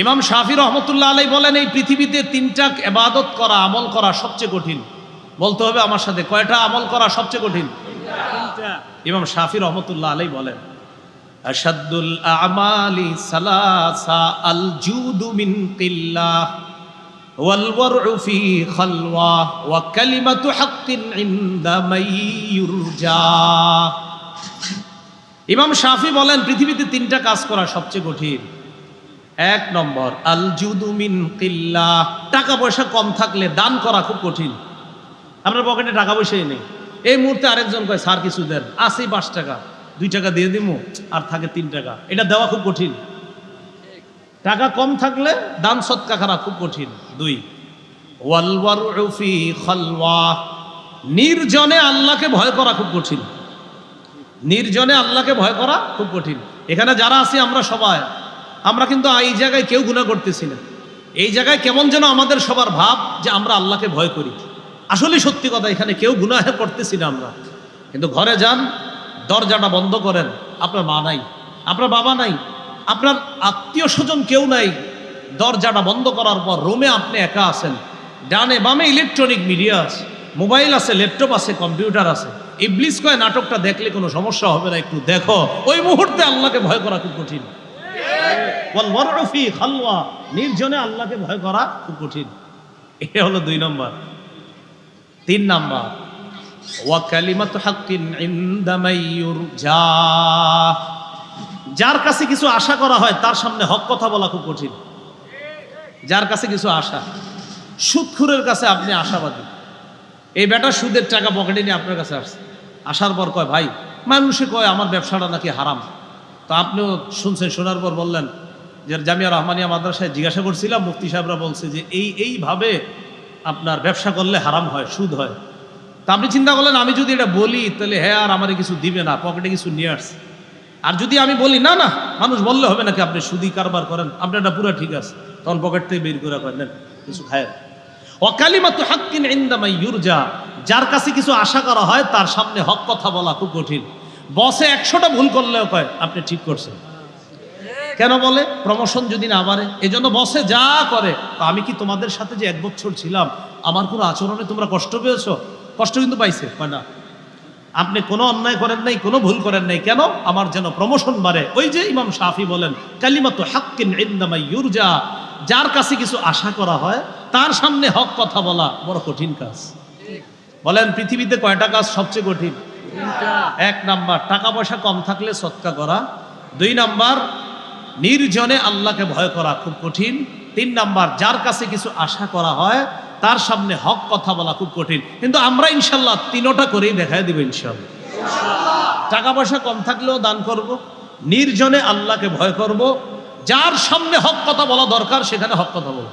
ইমাম শাফি রহমতুল্লাহ আলাই বলেন এই পৃথিবীতে তিনটা এবাদত করা আমল করা সবচেয়ে কঠিন। বলতে হবে আমার সাথে কয়টা আমল করা সবচেয়ে কঠিন? ইমাম শাফি রহমতুল্লাহ আলাই বলেন আসাদুল আমালি সালাসা আল জুদু মিন কিল্লাহ ফি খালওয়া ওয়া কালিমাতু হাক্কিন ইনদা মান ইউরজা। ইমাম শাফি বলেন পৃথিবীতে তিনটা কাজ করা সবচেয়ে কঠিন। এক নম্বর আল জুদু মিন কিল্লাহ। টাকা পয়সা কম থাকলে দান করা খুব কঠিন। আপনার পকেটে টাকা পয়সাই নেই। এই মুহূর্তে আরেকজন কয়, স্যার, কিছু দেন। আসেই পাঁচ টাকা। দুই টাকা দিয়ে দিমু? আর থাকে তিন টাকা। এটা দেওয়া খুব কঠিন। টাকা কম থাকলে দান সৎকা করা খুব কঠিন। দুই নির্জনে আল্লাহকে ভয় করা খুব কঠিন। নির্জনে আল্লাহকে ভয় করা খুব কঠিন। এখানে যারা আছি আমরা সবাই আমরা কিন্তু এই জায়গায় কেউ গুণা করতেছি না। এই জায়গায় কেমন যেন আমাদের সবার ভাব যে আমরা আল্লাহকে ভয় করি। আসলে সত্যি কথা, এখানে কেউ গুনাহ করতেছি না আমরা। কিন্তু ঘরে যান, দরজাটা বন্ধ করেন, আপনার মা নাই, আপনার বাবা নাই, আপনার আত্মীয় স্বজন কেউ নাই। দরজাটা বন্ধ করার পর রুমে আপনি একা আছেন। ডানে বামে ইলেকট্রনিক মিডিয়া আছে, মোবাইল আছে, ল্যাপটপ আছে, কম্পিউটার আছে। ইবলিস কয়, নাটকটা দেখলে কোনো সমস্যা হবে না, একটু দেখো। ওই মুহূর্তে আল্লাহকে ভয় করা খুব কঠিন। নির্জনে আল্লাহকে ভয় করা খুব কঠিন। এ হলো দুই নম্বর। তিন নম্বর যার কাছে কিছু আশা করা হয়, তার সামনে হক কথা বলা খুব কঠিন। যার কাছে কিছু আশা সুদখুরের কাছে আপনি আশাবাদী। এই বেটা সুদের টাকা পকেটে নিয়ে আপনার কাছে আসছে। আসার পর কয়, ভাই, মানুষে কয়, আমার ব্যবসাটা নাকি হারাম। তো আপনিও শুনছেন, শোনার পর বললেন যে জামিয়া রহমানিয়া মাদ্রাসায় জিজ্ঞাসা করছিলাম, মুফতি সাহেবরা বলছে যে এই, এইভাবে আপনার ব্যবসা করলে হারাম হয়, সুদ হয়। তা আপনি চিন্তা করলেন, আমি যদি এটা বলি, তাহলে হ্যাঁ আর আমারে কিছু দিবে না, পকেটে কিছু নিয়ে আর যদি আমি বলি, না না, মানুষ বললে হবে নাকি, আপনি সুদি কারবার করেন আপনার এটা পুরো ঠিক আছে। তখন পকেট থেকে বের করে করেন কিছু খায় অকালিমাত হাক্কিন ইন্দামাই ইউরজা যার কাছে কিছু আশা করা হয়, তার সামনে হক কথা বলা খুব কঠিন। বসে একশোটা ভুল করলেও কয়, আপনি ঠিক করছেন। কেন বলে? প্রমোশন যদি না বাড়ে, এজন্য বসে যা করে। আমি কি তোমাদের সাথে যে এক বছর ছিলাম, আমার কোনো আচরণে তোমরা কষ্ট পেয়েছ? কষ্ট কিন্তু পাইছে না। আপনি কোনো অন্যায় করেন নাই, কোনো ভুল করেন নাই। কেন? আমার যেন প্রমোশন বাড়ে। ওই যে ইমাম শাফি বলেন, কালিমাত ইউরজা। যার কাছে কিছু আশা করা হয়, তার সামনে হক কথা বলা বড় কঠিন কাজ। বলেন, পৃথিবীতে কয়টা কাজ সবচেয়ে কঠিন? এক নাম্বার, টাকা পয়সা কম থাকলে সৎকা করা। দুই নাম্বার, নির্জনে আল্লাহকে ভয় করা খুব কঠিন। তিন নাম্বার, যার কাছে কিছু আশা করা হয়, তার সামনে হক কথা বলা খুব কঠিন। কিন্তু আমরা ইনশাল্লাহ তিনোটা করেই দেখাই দিব ইনশাল্লাহ। টাকা পয়সা কম থাকলেও দান করব, নির্জনে আল্লাহকে ভয় করব। যার সামনে হক কথা বলা দরকার, সেখানে হক কথা বলব।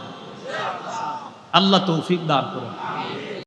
আল্লাহ তৌফিক দান করুন।